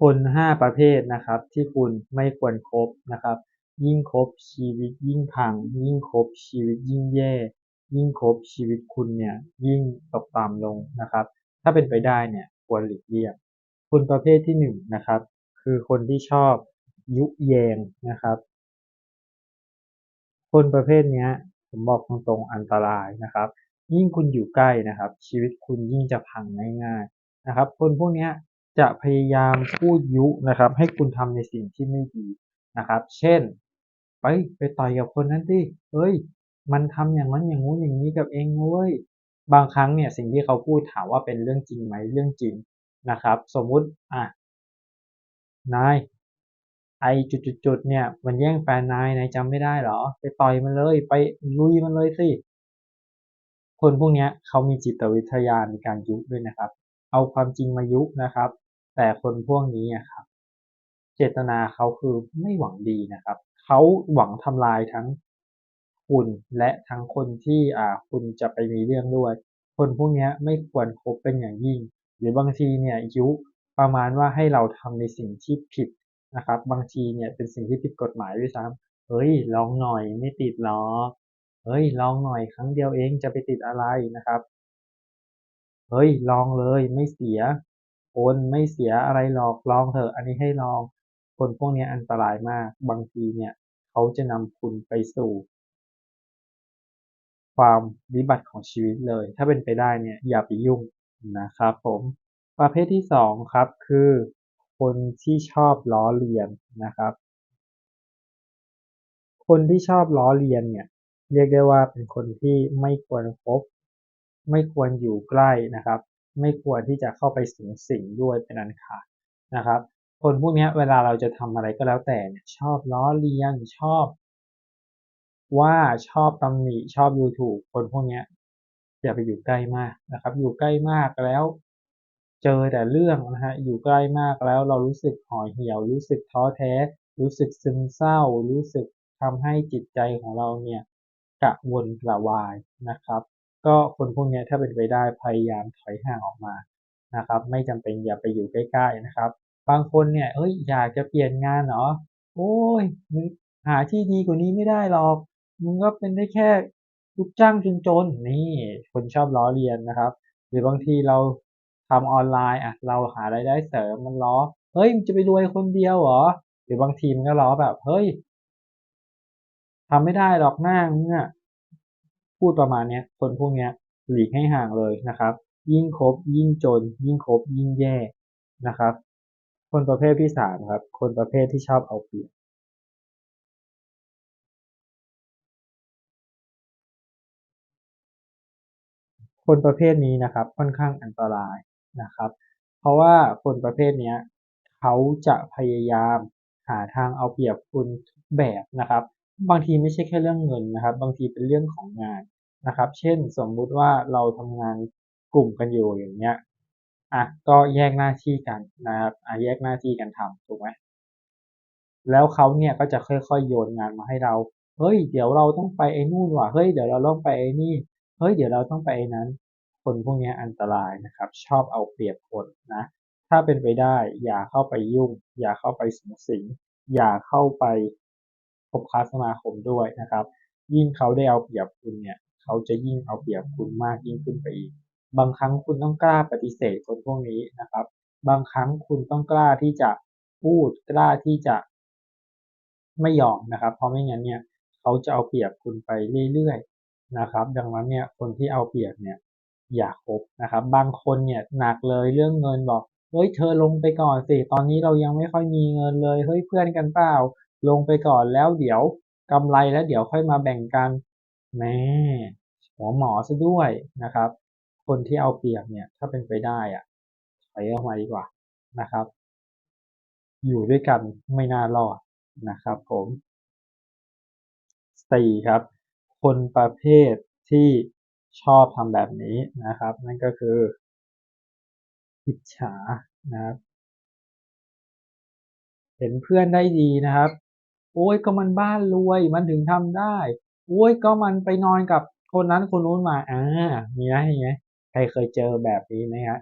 คนห้าประเภทนะครับ ที่คุณไม่ควรครบนะครับ ยิ่งคบชีวิตยิ่งพัง ยิ่งคบชีวิตยิ่งแย่ ยิ่งคบชีวิตคุณเนี่ยยิ่งตกต่ำลงนะครับ ถ้าเป็นไปได้เนี่ยควรหลีกเลี่ยงคนประเภทที่หนึ่งนะครับ คือคนที่ชอบยุแยงนะครับ คนประเภทนี้ผมบอกตรงๆอันตรายนะครับ ยิ่งคุณอยู่ใกล้นะครับ ชีวิตคุณยิ่งจะพังง่ายๆนะครับ คนพวกนี้ จะพยายามพูดยุนะครับ ให้คุณทำในสิ่งที่ไม่ดีนะครับ เช่น ไปไปต่อยกับคนนั้นสิเฮ้ย มันทำอย่างนั้นอย่างงู้นอย่างนี้กับเองเว้ยบางครั้งเนี่ยสิ่งที่เขาพูดถามว่าเป็นเรื่องจริงไหมเรื่องจริงนะครับ สมมุติอะนายไอจุดๆเนี่ย มันแย่งแฟนนายนายจำไม่ได้เหรอ ไปต่อยมันเลย ไปลุยมันเลยสิคนพวกนี้เขามีจิตวิทยาในการยุด้วยนะครับ เอาความจริงมายุนะครับ แต่คนพวกนี้อะครับ เจตนาเขาคือไม่หวังดีนะครับ เขาหวังทำลายทั้งคุณและทั้งคนที่อ่าคุณจะไปมีเรื่องด้วย คนพวกนี้ไม่ควรคบเป็นอย่างยิ่ง หรือบางทีเนี่ยยุประมาณว่าให้เราทำในสิ่งที่ผิดนะครับ บางทีเนี่ยเป็นสิ่งที่ผิดกฎหมายด้วยซ้ำเฮ้ยลองหน่อยไม่ติดหรอเฮ้ยลองหน่อยครั้งเดียวเองจะไปติดอะไรนะครับ เฮ้ยลองเลยไม่เสีย คนไม่เสียอะไรหรอกลองเถอะอันนี้ให้ลอง คนพวกนี้อันตรายมาก บางทีเนี่ย เขาจะนำคุณไปสู่ ความวิบัติของชีวิตเลย ถ้าเป็นไปได้เนี่ยอย่าไปยุ่งนะครับผมประเภทที่สองครับคือ คนที่ชอบล้อเลียนนะครับ คนที่ชอบล้อเลียนเนี่ย เรียกได้ว่าเป็นคนที่ไม่ควรคบไม่ควรอยู่ใกล้นะครับ ไม่ควรที่จะเข้าไปสูงสิงด้วยเป็นอันขาดนะครับ คนพวกนี้เวลาเราจะทำอะไรก็แล้วแต่ชอบล้อเลียนชอบ ว่าชอบตำหนิชอบดูถูกคนพวกนี้อย่าไปอยู่ใกล้มากนะครับ อยู่ใกล้มากแล้ว เจอแต่เรื่องนะฮะอยู่ใกล้มากแล้วเรารู้สึกห่อเหี่ยว รู้สึกท้อแท้ รู้สึกซึมเศร้า รู้สึกทำให้จิตใจของเราเนี่ยกระวนกระวายนะครับ ก็คนพวกนี้ถ้าเป็นไปได้พยายามถอยห่างออกมานะครับ ไม่จำเป็นอย่าไปอยู่ใกล้ๆนะครับ บางคนเนี่ยเอ้ยอยากจะเปลี่ยนงานเหรอโอ้ยมึงหาที่ดีกว่านี้ไม่ได้หรอกมึงก็เป็นได้แค่ลูกจ้างจนๆนี่คนชอบล้อเลียนนะครับ หรือบางทีเราทำออนไลน์อะเราหารายได้เสริมมันล้อเฮ้ยมันจะไปรวยคนเดียวเหรอ หรือบางทีมันก็ล้อแบบเฮ้ยทำไม่ได้หรอกหน้ามึงอะ พูดประมาณเนี้ยคนพวกนี้หลีกให้ห่างเลยนะครับ ยิ่งคบยิ่งจน ยิ่งคบยิ่งแย่นะครับ คนประเภทที่สามครับ คนประเภทที่ชอบเอาเปรียบคนประเภทนี้นะครับค่อนข้างอันตรายนะครับ เพราะว่าคนประเภทนี้เขาจะพยายามหาทางเอาเปรียบคุณทุกแบบนะครับ บางทีไม่ใช่แค่เรื่องเงินนะครับ บางทีเป็นเรื่องของงานนะครับ เช่นสมมุติว่าเราทำงานกลุ่มกันอยู่อย่างเงี้ยอะก็แยกหน้าที่กันนะครับอะแยกหน้าที่กันทำถูกไหมแล้วเขาเนี่ยก็จะค่อยๆโยนงานมาให้เรา เฮ้ย เดี๋ยวเราต้องไปไอ้นู่นว่ะ เฮ้ย เดี๋ยวเราต้องไปไอ้นี่ เฮ้ย เดี๋ยวเราต้องไปไอ้นั้น คนพวกนี้อันตรายนะครับ ชอบเอาเปรียบคนนะ ถ้าเป็นไปได้อย่าเข้าไปยุ่ง อย่าเข้าไปสูงสิง อย่าเข้าไป บค้าสมาคมด้วยนะครับ ยิ่งเขาได้เอาเปรียบคุณเนี่ยเขาจะยิ่งเอาเปรียบคุณมากยิ่งขึ้นไปอีก บางครั้งคุณต้องกล้าปฏิเสธคนพวกนี้นะครับ บางครั้งคุณต้องกล้าที่จะพูดกล้าที่จะไม่ยอมนะครับ เพราะไม่งั้นเนี่ยเขาจะเอาเปรียบคุณไปเรื่อยๆนะครับ ดังนั้นเนี่ยคนที่เอาเปรียบเนี่ยอย่าคบนะครับ บางคนเนี่ยหนักเลยเรื่องเงินบอกเฮ้ยเธอลงไปก่อนสิตอนนี้เรายังไม่ค่อยมีเงินเลยเฮ้ยเพื่อนกันเปล่า ลงไปก่อนแล้วเดี๋ยวกำไรแล้วเดี๋ยวค่อยมาแบ่งกันแม่หัวหมอซะด้วยนะครับ คนที่เอาเปรียบเนี่ยถ้าเป็นไปได้อะถอยออกมาดีกว่านะครับ อยู่ด้วยกันไม่น่ารอดนะครับผมสี่ครับ คนประเภทที่ชอบทำแบบนี้นะครับ นั่นก็คืออิจฉานะครับ เห็นเพื่อนได้ดีนะครับ โอ้ยก็มันบ้านรวยมันถึงทำได้ โอ้ยก็มันไปนอนกับคนนั้นคนนู้นมาอ่ามีไหมอย่างเงี้ยใครเคยเจอแบบนี้ไหมฮะ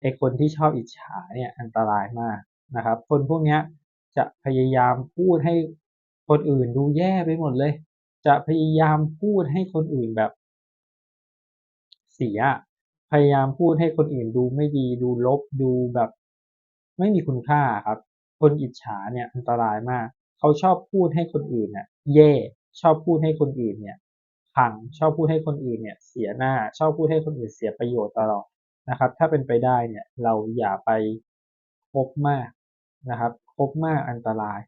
ไอคนที่ชอบอิจฉาเนี่ยอันตรายมากนะครับ คนพวกเนี้ยจะพยายามพูดให้คนอื่นดูแย่ไปหมดเลย จะพยายามพูดให้คนอื่นแบบ เสีย พยายามพูดให้คนอื่นดูไม่ดีดูลบดูแบบ ไม่มีคุณค่าครับ คนอิจฉาเนี่ยอันตรายมาก เขาชอบพูดให้คนอื่นเนี่ยแย่ชอบพูดให้คนอื่นเนี่ยพังชอบพูดให้คนอื่นเนี่ย เสียหน้า ชอบพูดให้คนอื่นเสียประโยชน์ตลอดนะครับ ถ้าเป็นไปได้เนี่ย เราอย่าไปคบมากนะครับคบมากอันตราย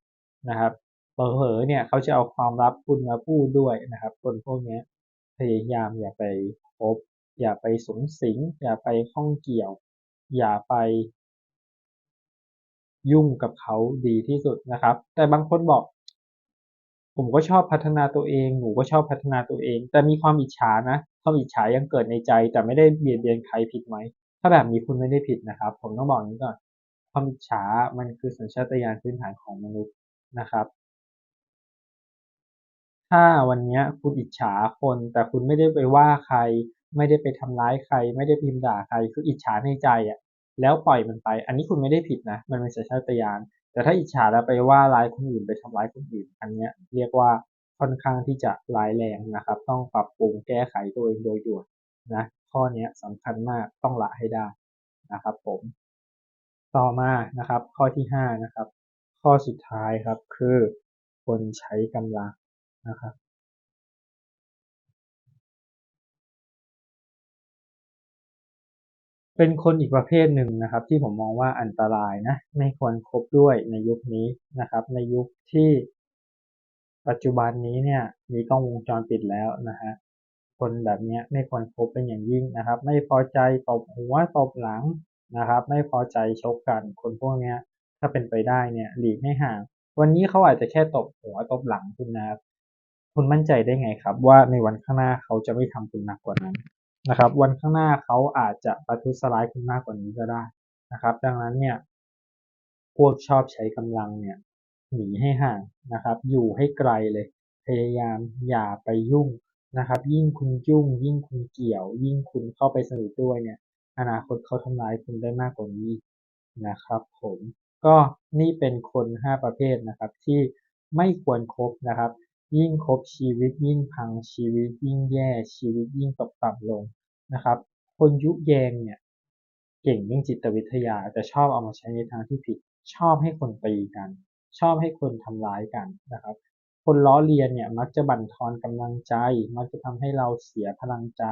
นะครับเผลอเนี่ยเขาจะเอาความลับคุณมาพูดด้วยนะครับ คนพวกนี้พยายามอย่าไปคบอย่าไปสุงสิง อย่าไปข้องเกี่ยว อย่าไป ยุ่งกับเขาดีที่สุดนะครับ แต่บางคนบอก ผมก็ชอบพัฒนาตัวเอง หนูก็ชอบพัฒนาตัวเอง แต่มีความอิจฉานะความอิจฉายังเกิดในใจ แต่ไม่ได้เบียดเบียนใครผิดไหม ถ้าแบบนี้คุณไม่ได้ผิดนะครับ ผมต้องบอกนี้ก่อน ความอิจฉามันคือสัญชาตญาณพื้นฐานของมนุษย์นะครับ ถ้าวันนี้คุณอิจฉาคน แต่คุณไม่ได้ไปว่าใคร ไม่ได้ไปทำร้ายใคร ไม่ได้พิมพ์ด่าใคร คืออิจฉาในใจอะ แล้วปล่อยมันไป อันนี้คุณไม่ได้ผิดนะ มันเป็นสัญชาตญาณแต่ถ้าอิจฉาแล้วไปว่าร้ายคนอื่นไปทำร้ายคนอื่น อันเนี้ยเรียกว่าค่อนข้างที่จะร้ายแรงนะครับ ต้องปรับปรุงแก้ไขตัวเองโดยด่วนนะข้อนี้สำคัญมากต้องละให้ได้นะครับ ผม ต่อมานะครับ ข้อที่ห้านะครับ ข้อสุดท้ายครับคือคนใช้กำลังนะครับ เป็นคนอีกประเภทหนึ่งนะครับ ที่ผมมองว่าอันตรายนะไม่ควรคบด้วยในยุคนี้นะครับ ในยุคที่ปัจจุบันนี้เนี่ยมีกล้องวงจรปิดแล้วนะฮะคนแบบนี้ไม่ควรคบเป็นอย่างยิ่งนะครับ ไม่พอใจตบหัวตบหลังนะครับ ไม่พอใจชกกันคนพวกนี้ถ้าเป็นไปได้เนี่ยหลีกให้ห่าง วันนี้เขาอาจจะแค่ตบหัวตบหลังคุณนะครับ คุณมั่นใจได้ไงครับ ว่าในวันข้างหน้าเขาจะไม่ทำคุณหนักกว่านั้น นะครับ วันข้างหน้าเขาอาจจะประทุษร้ายคุณมากกว่านี้ก็ได้นะครับ ดังนั้นเนี่ย พวกชอบใช้กำลังเนี่ยหนีให้ห่างนะครับ อยู่ให้ไกลเลย พยายามอย่าไปยุ่งนะครับ ยิ่งคุณยุ่ง ยิ่งคุณเกี่ยว ยิ่งคุณเข้าไปสนิทด้วยเนี่ย อนาคตเขาทำร้ายคุณได้มากกว่านี้นะครับ ผมก็นี่เป็นคนห้าประเภทนะครับ ที่ไม่ควรครบนะครับ ยิ่งคบชีวิตยิ่งพังชีวิตยิ่งแย่ชีวิตยิ่งตกต่ำลงนะครับ คนยุแยงเนี่ยเก่งเรื่องจิตวิทยาแต่ชอบเอามาใช้ในทางที่ผิด ชอบให้คนตีกัน ชอบให้คนทำร้ายกันนะครับ คนล้อเลียนเนี่ยมักจะบั่นทอนกำลังใจ มักจะทำให้เราเสียพลังใจ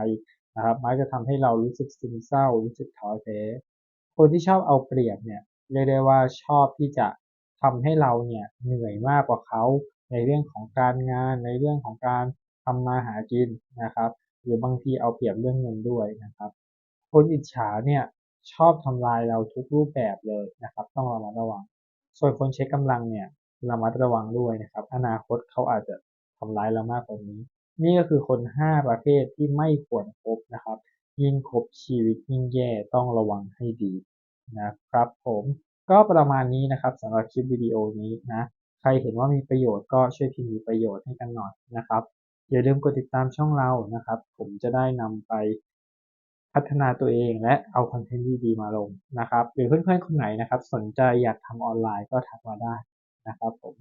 นะครับ มักจะทำให้เรารู้สึกซึมเศร้า รู้สึกท้อแท้คนที่ชอบเอาเปรียบเนี่ยเรียกได้ว่าชอบที่จะทำให้เราเนี่ยเหนื่อยมากกว่าเขา ในเรื่องของการงาน ในเรื่องของการทำมาหากินนะครับ หรือบางทีเอาเปรียบเรื่องเงินด้วยนะครับ คนอิจฉาเนี่ยชอบทำลายเราทุกรูปแบบเลยนะครับ ต้องระมัดระวัง ส่วนคนใช้กำลังเนี่ยระมัดระวังด้วยนะครับ อนาคตเขาอาจจะทำร้ายเรามากกว่านี้ นี่ก็คือคนห้าประเภทที่ไม่ควรคบนะครับ ยิ่งคบชีวิตยิ่งแย่ต้องระวังให้ดีนะครับผมก็ประมาณนี้นะครับสำหรับคลิปวิดีโอนี้นะ ใครเห็นว่ามีประโยชน์ก็ช่วยพิมพ์มีประโยชน์ให้กันหน่อยนะครับ อย่าลืมกดติดตามช่องเรานะครับ ผมจะได้นำไปพัฒนาตัวเองและเอาคอนเทนต์ดีๆมาลงนะครับ หรือเพื่อนๆคนไหนนะครับ สนใจอยากทำออนไลน์ก็ทักมาได้นะครับผม